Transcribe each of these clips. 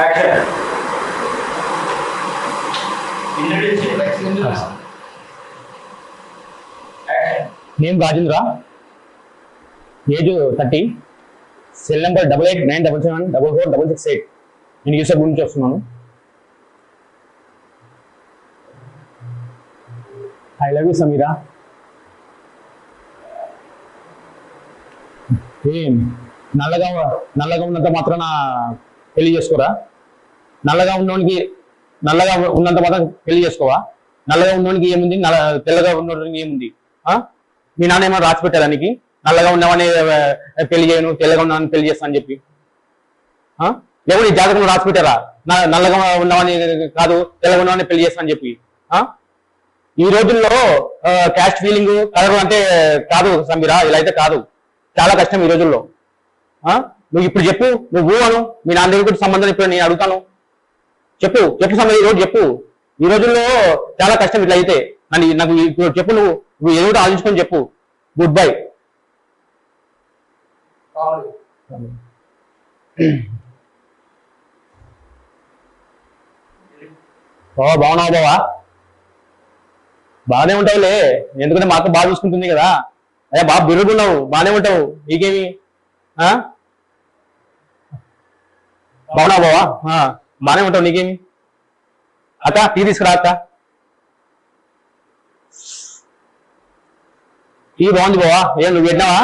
Action. Name Rajendra age thirty cell number double eight nine double seven double four double six eight నేను యూసఫ్ గురించి వస్తున్నాను I love you Sameera ఏం? నల్లగా నల్లగా ఉన్నంత మాత్రాన పెళ్ళి చేసుకోరా? నల్లగా ఉన్నోనికి నల్లగా ఉన్నంత మాత్రం పెళ్ళి చేసుకోవా? నల్లగా ఉన్నోనికి ఏముంది? నల్ల తెల్లగా ఉన్నోనికి ఏముంది? మీ నాన్న ఏమైనా రాసి పెట్టారానికి నల్లగా ఉన్నవాడిని పెళ్ళి చేయను తెల్లగా ఉన్నవాడిని పెళ్ళి చేస్తాను అని చెప్పి. ఆ? ఎవరు ఈ జాతకంలో రాసి పెట్టారా? నల్లగా ఉన్నవాడిని కాదు తెల్లగా ఉన్నవాడిని పెళ్ళి చేస్తాను చెప్పి. ఈ రోజుల్లో క్యాస్ట్ ఫీలింగ్ కలర్ అంటే కాదు సమీరా ఇలా అయితే కాదు. చాలా కష్టం ఈ రోజుల్లో. నువ్వు ఇప్పుడు చెప్పు నువ్వు అను మీ నాన్న దగ్గర కూడా సంబంధం ఇప్పుడు నేను అడుగుతాను. చెప్పు చెప్పు సమయం ఈ రోజు చెప్పు. ఈ రోజుల్లో చాలా కష్టం ఇట్లా అయితే. అని నాకు ఇప్పుడు చెప్పు నువ్వు. నువ్వు ఏదో ఆలోచించుకొని చెప్పు. గుడ్ బై ఓ బాగున్నావు బావా? బాగానే ఉంటావులే. ఎందుకంటే మా అక్క బాగా చూసుకుంటుంది కదా. అయ్యా బాగా బిరుగున్నావు బాగానే ఉంటావు. నీకేమి? ఆ? బాగున్నావు బావా? మానే ఉంటావు నీకేమి? అక్క టీ తీసుకురా అక్క. టీ బాగుంది బావా. ఏం నువ్వు పెట్టినావా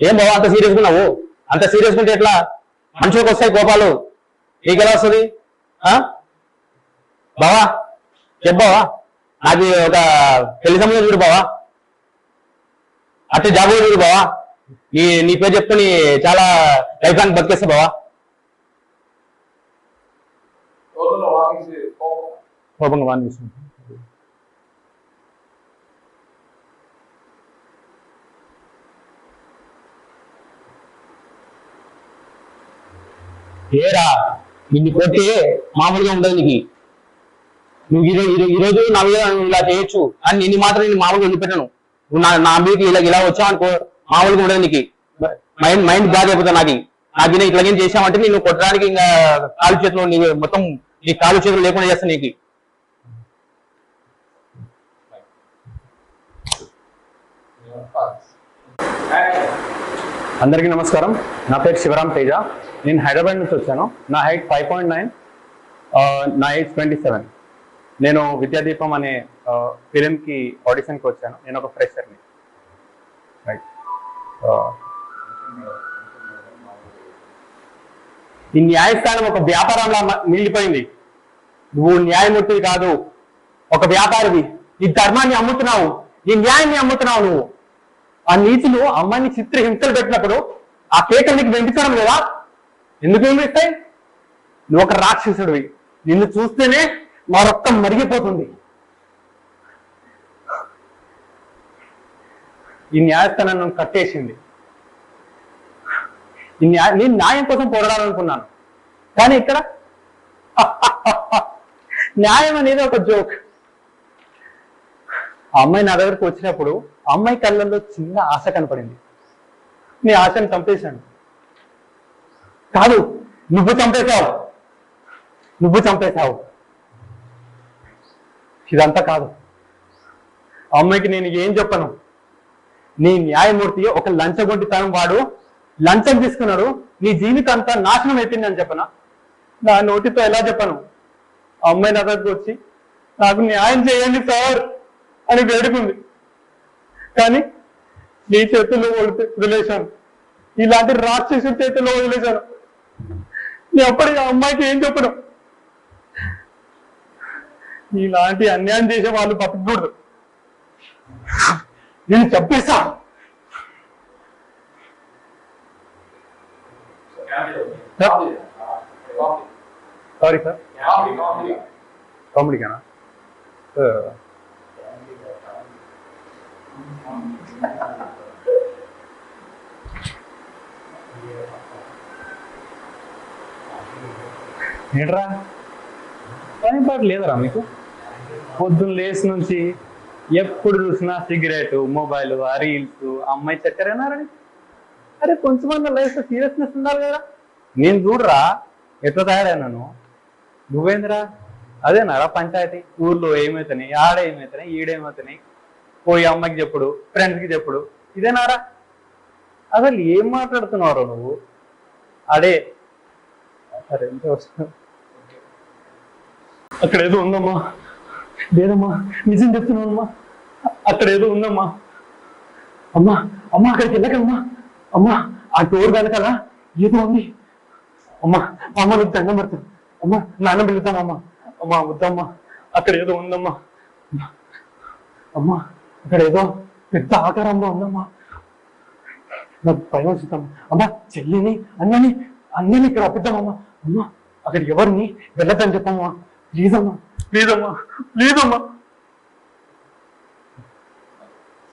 ఏం బావా అంత సీరియస్ ఉన్నావు? అంత సీరియస్ ఉంటే ఎట్లా? మనుషులకు వస్తాయి కోపాలు. నీకు ఎలా వస్తుంది? ఆ? బావా చెప్పావా నాకు ఒక పెళ్ళి సంబంధం చూడు బావా. అట్టే జాబ్ చూడు బావా. నీ నీ పేరు చెప్పుకొని చాలా లైఫ్ లాంగ్ బతికేస్తా బావా. కోపంగా వాడిని ఏరా నిన్ను కొట్టి మామూలుగా ఉండదు నీకు. నువ్వు ఈరోజు ఈరోజు ఈ రోజు నా మీద నువ్వు ఇలా చేయొచ్చు అని నిన్ను మాత్రం నేను మామూలుగా వదిలిపెట్టాను. నువ్వు నా నా మీదకి ఇలా ఇలా వచ్చావు అనుకో మామూలుగా ఉండదు నీకు. మైండ్ మైండ్ బాగా అయిపోతుంది నాకు నాకు ఇట్లా ఏం చేసావంటే నేను కొట్టడానికి ఇంకా కాలు చేతులు నీకు మొత్తం నీ కాలు చేతులు లేకుండా చేస్తా నీకు. అందరికీ నమస్కారం. నా పేరు శివరామ్ తేజ. నేను హైదరాబాద్ నుంచి వచ్చాను. నా హైట్ ఫైవ్ పాయింట్ నైన్ నా ఏజ్ ట్వంటీ సెవెన్. నేను విద్యాదీపం అనే ఫిలింకి ఆడిషన్కి వచ్చాను. నేను ఒక ఫ్రెషర్ని రైట్ ఈ న్యాయస్థానం ఒక వ్యాపారంలా మిగిలిపోయింది నువ్వు న్యాయమూర్తి కాదు. ఒక వ్యాపారివి. ఈ ధర్మాన్ని అమ్ముతున్నావు. ఈ న్యాయాన్ని అమ్ముతున్నావు నువ్వు. ఆ నీతులు అమ్మాయిని చిత్ర హింసలు పెట్టినప్పుడు ఆ కేకలు నీకు వెంపించడం లేదా? ఎందుకు వెంపిస్తాయి నువ్వు ఒక రాక్షసుడివి. నిన్ను చూస్తేనే మా రక్తం మరిగిపోతుంది. ఈ న్యాయస్థానం నన్ను కట్టేసింది. నేను న్యాయం కోసం పోరాడాలనుకున్నాను. కానీ ఇక్కడ న్యాయం అనేది ఒక జోక్. అమ్మాయి నా దగ్గరకు వచ్చినప్పుడు అమ్మాయి కళ్ళల్లో చిన్న ఆశ కనపడింది. నీ ఆశను చంపేశాను. కాదు నువ్వు చంపేశావు. నువ్వు చంపేశావు. ఇదంతా కాదు. అమ్మాయికి నేను ఏం చెప్పను? నీ న్యాయమూర్తి ఒక లంచగొంటితనం వాడు లంచం తీసుకున్నాడు నీ జీవితం అంతా నాశనం అని చెప్పనా? నా నోటితో ఎలా చెప్పను? ఆ అమ్మాయి నా దగ్గరకు వచ్చి నాకు న్యాయం చేయండి సార్ అని వేడుకుంది. కానీ నీ చేతుల్లో వదిలేశాను. ఇలాంటి రాక్షసు చేతుల్లో వదిలేశాను. నేను అప్పటికి అమ్మాయికి ఏం చెప్పను? ఇలాంటి అన్యాయం చేసే వాళ్ళు బతకూడదు నేను చెప్పేస్తా సారీ సార్. కామెడీకేనా ఏంట్రా? టైం పాటు లేదరా మీకు? పొద్దున్న లేచి నుంచి ఎప్పుడు చూసినా సిగరెట్ మొబైల్ ఆ రీల్స్ అమ్మాయి చక్కరేనారని? అరే కొంచెమన్నా లైఫ్ సీరియస్నెస్ ఉండాలి కదా నేను చూడరా ఎట్లా తయారైనాను నువ్వేందిరా? అదేనారా పంచాయతీ. ఊర్లో ఏమవుతున్నాయి ఆడ ఏమైతున్నాయి ఈడేమవుతున్నాయి పోయి అమ్మకి చెప్పుడు ఫ్రెండ్స్కి చెప్పుడు. ఇదేనారా అసలు ఏం మాట్లాడుతున్నావు నువ్వు? అడే. సరే ఎంత అక్కడ ఏదో ఉందమ్మా. లేదమ్మా నిజం చెప్తున్నానమ్మా అక్కడ ఏదో ఉందమ్మా. అమ్మా అమ్మా అక్కడికి వెళ్ళకమ్మా. అమ్మా ఆ డోర్ కనుకలా ఏదో ఉంది. అమ్మా అమ్మ నీకు దండం పెడతాను అమ్మా నాన్న పిలుతామమ్మా అమ్మా. వద్దమ్మా అక్కడ ఏదో ఉందమ్మా. అమ్మా అక్కడ ఏదో పెద్ద ఆకారంలో ఉందమ్మా. నాకు భయం వస్తుందమ్మా అమ్మా. చెల్లిని అన్నని అన్నని ఇక్కడ అప్పిద్దామమ్మా అమ్మా. అక్కడ ఎవరిని వెళ్ళదని చెప్పమ్మా. ప్లీజ్ అమ్మా ప్లీజ్ అమ్మా ప్లీజ్ అమ్మా.